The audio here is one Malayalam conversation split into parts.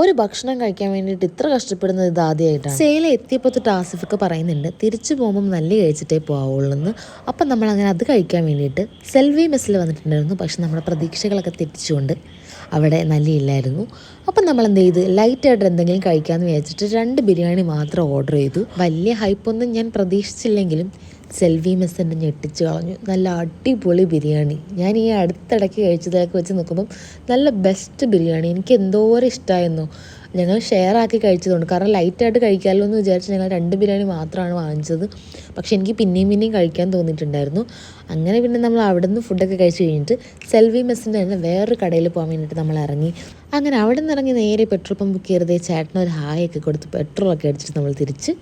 ഒരു ഭക്ഷണം കഴിക്കാൻ വേണ്ടിയിട്ട് ഇത്ര കഷ്ടപ്പെടുന്നത് ഇത് ആദ്യമായിട്ടാണ്. സേല എത്തിയപ്പോൾ തൊട്ട് ആസിഫൊക്കെ പറയുന്നുണ്ട് തിരിച്ചു പോകുമ്പോൾ നല്ല കഴിച്ചിട്ടേ പോവുള്ളൂ എന്ന് അപ്പം നമ്മൾ അങ്ങനെ അത് കഴിക്കാൻ വേണ്ടിയിട്ട് സെൽവി മെസ്സിൽ വന്നിട്ടുണ്ടായിരുന്നു. പക്ഷെ നമ്മുടെ പ്രതീക്ഷകളൊക്കെ തെറ്റിച്ചുകൊണ്ട് അവിടെ നല്ലിയില്ലായിരുന്നു അപ്പം നമ്മൾ എന്ത് ചെയ്ത് ലൈറ്റായിട്ട് എന്തെങ്കിലും കഴിക്കാമെന്ന് വിചാരിച്ചിട്ട് രണ്ട് ബിരിയാണി മാത്രം ഓർഡർ ചെയ്തു. വലിയ ഹൈപ്പൊന്നും ഞാൻ പ്രതീക്ഷിച്ചില്ലെങ്കിലും സെൽവി മെസ്സിന്റെ ഞെട്ടിച്ച് കളഞ്ഞു. നല്ല അടിപൊളി ബിരിയാണി. ഞാൻ ഈ അടുത്തിടയ്ക്ക് കഴിച്ചതൊക്കെ വെച്ച് നോക്കുമ്പം നല്ല ബെസ്റ്റ് ബിരിയാണി. എനിക്ക് എന്തോരം ഇഷ്ടമായിരുന്നു ഞങ്ങൾ ഷെയർ ആക്കി കഴിച്ചതുകൊണ്ട്. കാരണം ലൈറ്റായിട്ട് കഴിക്കാമല്ലോ എന്ന് വിചാരിച്ച് ഞങ്ങൾ രണ്ട് ബിരിയാണി മാത്രമാണ് വാങ്ങിച്ചത്. പക്ഷെ എനിക്ക് പിന്നെയും പിന്നെയും കഴിക്കാൻ തോന്നിയിട്ടുണ്ടായിരുന്നു. അങ്ങനെ പിന്നെ നമ്മൾ അവിടെ നിന്ന് ഫുഡൊക്കെ കഴിച്ച് കഴിഞ്ഞിട്ട് സെൽവി മെസ്സിന്റെ തന്നെ വേറൊരു കടയിൽ പോകാൻ വേണ്ടിയിട്ട് നമ്മൾ ഇറങ്ങി. അങ്ങനെ അവിടെ നിന്ന് ഇറങ്ങി നേരെ പെട്രോൾ പമ്പ് കയറിയതേ ചേട്ടനൊരു ഹായ് ഒക്കെ കൊടുത്ത് പെട്രോളൊക്കെ അടിച്ചിട്ട് നമ്മൾ തിരിച്ച്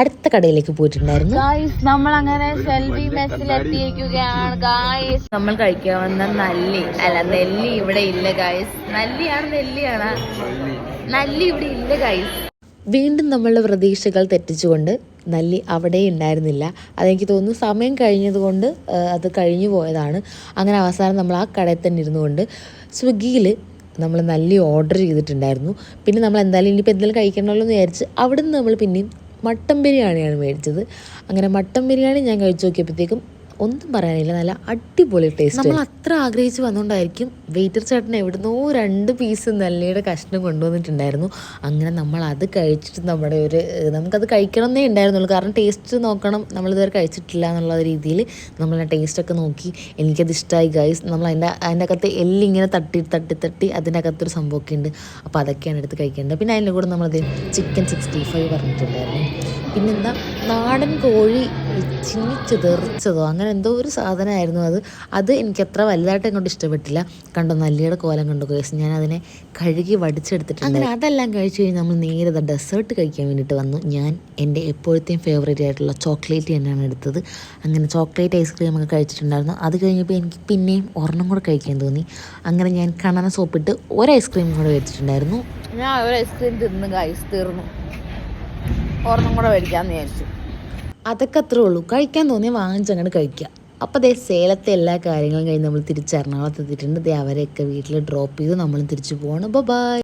അടുത്ത കടയിലേക്ക് പോയിട്ടുണ്ടായിരുന്നു. ഗായ്സ് നമ്മൾ അങ്ങനെ സെൽവി മെസ്സിൽ എത്തിയിരിക്കുകയാണ് ഗായ്സ് നമ്മൾ കഴിക്കാൻ വന്ന നല്ലി. അല്ല നെല്ലി ഇവിടെ ഇല്ല ഗായ്സ് നല്ലിയാണ് നെല്ലിയാണ്. നല്ലി ഇവിടെ ഇല്ല ഗായ്സ് വീണ്ടും നമ്മളുടെ പ്രതീക്ഷകൾ തെറ്റിച്ചുകൊണ്ട് നല്ലി അവിടെ ഉണ്ടായിരുന്നില്ല. അതെനിക്ക് തോന്നുന്നു സമയം കഴിഞ്ഞതുകൊണ്ട് അത് കഴിഞ്ഞു പോയതാണ്. അങ്ങനെ അവസാനം നമ്മൾ ആ കടയിൽ തന്നെ ഇരുന്നുകൊണ്ട് സ്വിഗ്ഗിയിൽ നമ്മൾ നല്ലി ഓർഡർ ചെയ്തിട്ടുണ്ടായിരുന്നു. പിന്നെ നമ്മൾ എന്തായാലും ഇനിയിപ്പോൾ എന്തെങ്കിലും കഴിക്കണമല്ലോ എന്ന് വിചാരിച്ച് അവിടെ നിന്ന് നമ്മൾ പിന്നെയും മട്ടൻ ബിരിയാണിയാണ് മേടിച്ചത്. അങ്ങനെ മട്ടൻ ബിരിയാണി ഞാൻ കഴിച്ചു നോക്കിയപ്പോഴത്തേക്കും ഒന്നും പറയാനില്ല. നല്ല അടിപൊളി ടേസ്റ്റ് നമ്മൾ അത്ര ആഗ്രഹിച്ച് വന്നുകൊണ്ടായിരിക്കും വെയിറ്റർ ചേട്ടൻ എവിടുന്നോ രണ്ട് പീസ് നല്ലയുടെ കഷ്ണം കൊണ്ടുവന്നിട്ടുണ്ടായിരുന്നു. അങ്ങനെ നമ്മൾ അത് കഴിച്ചിട്ട് നമ്മുടെ ഒരു നമുക്കത് കഴിക്കണം എന്നേ ഉണ്ടായിരുന്നുള്ളൂ. കാരണം ടേസ്റ്റ് നോക്കണം നമ്മളിതുവരെ കഴിച്ചിട്ടില്ല എന്നുള്ള രീതിയിൽ നമ്മൾ ആ ടേസ്റ്റൊക്കെ നോക്കി. എനിക്കത് ഇഷ്ടമായി ഗൈസ് നമ്മൾ അതിന്റെ അതിന്റെ അകത്ത് എല്ലിങ്ങനെ തട്ടി തട്ടി തട്ടി അതിന്റെ അകത്തൊരു സംഭവമൊക്കെ ഉണ്ട്. അപ്പോൾ അതൊക്കെയാണ് എടുത്ത് കഴിക്കേണ്ടത്. പിന്നെ അതിന്റെ കൂടെ നമ്മളത് ചിക്കൻ സിക്സ്റ്റി ഫൈവ് പറഞ്ഞിട്ടുണ്ടായിരുന്നു. പിന്നെന്താ? നാടൻ കോഴി ചിന്നിച്ച് തെറിച്ചതോ അങ്ങനെ എന്തോ ഒരു സാധനമായിരുന്നു അത്. അത് എനിക്ക് അത്ര വലുതായിട്ട് എങ്ങോട്ട് ഇഷ്ടപ്പെട്ടില്ല. കണ്ടോ നല്ലിയുടെ കോലം കണ്ടു കേസ് ഞാൻ അതിനെ കഴുകി വടിച്ചെടുത്തിട്ടുണ്ട്. അങ്ങനെ അതെല്ലാം കഴിച്ചു കഴിഞ്ഞ് നമ്മൾ നേരെ ഡെസേർട്ട് കഴിക്കാൻ വേണ്ടിയിട്ട് വന്നു. ഞാൻ എന്റെ എപ്പോഴത്തെയും ഫേവറേറ്റ് ആയിട്ടുള്ള ചോക്ലേറ്റ് തന്നെയാണ് എടുത്തത്. അങ്ങനെ ചോക്ലേറ്റ് ഐസ്ക്രീം ഒക്കെ കഴിച്ചിട്ടുണ്ടായിരുന്നു. അത് കഴിഞ്ഞപ്പോൾ എനിക്ക് പിന്നെയും ഒരെണ്ണം കൂടെ കഴിക്കാൻ തോന്നി. അങ്ങനെ ഞാൻ കണന സോപ്പിട്ട് ഒരു ഐസ്ക്രീം കൂടെ കഴിച്ചിട്ടുണ്ടായിരുന്നു ഞാൻ ഒരു ഐസ്ക്രീം തിന്ന് ഗായ്സ് തീർന്നു. ഒരെണ്ണം കൂടെ മേടിക്കാന്ന് വിചാരിച്ചു. അതൊക്കെ അത്രേ ഉള്ളൂ. കഴിക്കാൻ തോന്നിയ വാങ്ങിച്ചങ്ങോട്ട് കഴിക്കുക അപ്പോൾ അതേ സേലത്തെ എല്ലാ കാര്യങ്ങളും കഴിഞ്ഞ് നമ്മൾ തിരിച്ച് എറണാകുളത്ത് എത്തിയിട്ടുണ്ട്. അവരെയൊക്കെ വീട്ടിൽ ഡ്രോപ്പ് ചെയ്ത് നമ്മൾ തിരിച്ചു പോകണം ബൈ